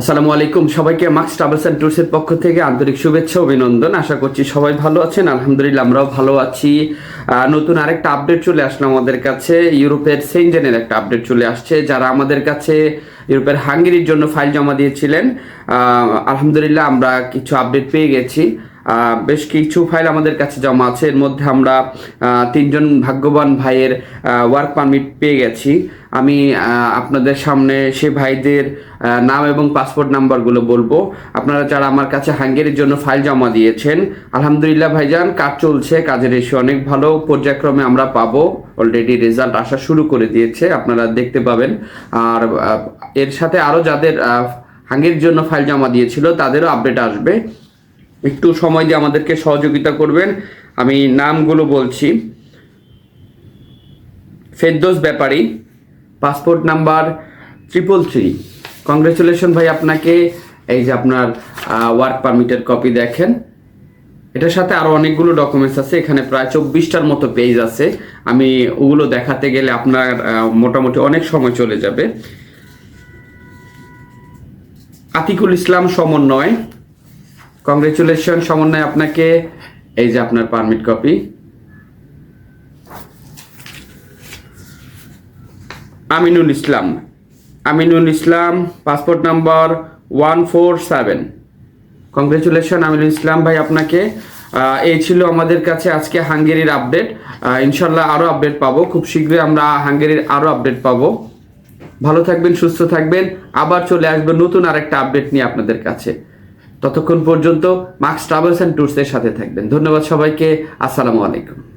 আসসালামু আলাইকুম। সবাইকে মার্কস ট্রাভেলস অ্যান্ড ট্যুরসের পক্ষ থেকে আন্তরিক শুভেচ্ছা, অভিনন্দন। আশা করছি সবাই ভালো আছেন। আলহামদুলিল্লাহ, আমরাও ভালো আছি। নতুন আরেকটা আপডেট চলে আসলো আমাদের কাছে। ইউরোপের সেনজেনের একটা আপডেট চলে আসছে, যারা আমাদের কাছে ইউরোপের হাঙ্গেরির জন্য ফাইল জমা দিয়েছিলেন। আলহামদুলিল্লাহ, আমরা কিছু আপডেট পেয়ে গেছি। বেশ কিছু ফাইল আমাদের কাছে জমা আছে। এর মধ্যে আমরা তিনজন ভাগ্যবান ভাইয়ের ওয়ার্ক পারমিট পেয়ে গেছি। আমি আপনাদের সামনে সে ভাইদের নাম এবং পাসপোর্ট নাম্বারগুলো বলব। আপনারা যারা আমার কাছে হাঙ্গেরির জন্য ফাইল জমা দিয়েছেন আলহামদুলিল্লাহ ভাইজান কাজ চলছে কাজের এসে অনেক ভালো। পর্যায়ক্রমে আমরা পাবো। অলরেডি রেজাল্ট আসা শুরু করে দিয়েছে আপনারা দেখতে পাবেন। আর এর সাথে আরও যাদের আহ, হাঙ্গেরির জন্য ফাইল জমা দিয়েছিল তাদেরও আপডেট আসবে। একটু সময় দিয়ে আমাদেরকে সহযোগিতা করবেন। আমি নামগুলো বলছি। Ferdous Bepari, passport number triple three congratulation ভাই আপনাকে। এই যে আপনার ওয়ার্ক পারমিটের কপি দেখেন। এটার সাথে আরও অনেকগুলো ডকুমেন্টস আছে, এখানে প্রায় চব্বিশটার মতো পেজ আছে। আমি ওগুলো দেখাতে গেলে আপনার মোটামুটি অনেক সময় চলে যাবে। আতিকুল ইসলাম সমন্বয়। কংগ্রেচুলেশন সমন্বয় আপনাকে। এই যে আপনার permit copy Aminul Islam. Aminul Islam passport number one four seven congratulation Aminul Islam ভাই আপনাকে। এই ছিল আমাদের কাছে আজকে হাঙ্গেরির আপডেট ইনশাল্লাহ আরও আপডেট পাবো। খুব শীঘ্রই আমরা হাঙ্গেরির আরও আপডেট পাবো। ভালো থাকবেন, সুস্থ থাকবেন। আবার চলে আসবে নতুন আরেকটা আপডেট নিয়ে আপনাদের কাছে। ততক্ষণ পর্যন্ত মার্কস ট্রাভেলস অ্যান্ড ট্যুরসের সাথে থাকবেন। ধন্যবাদ সবাইকে। আসসালামু আলাইকুম।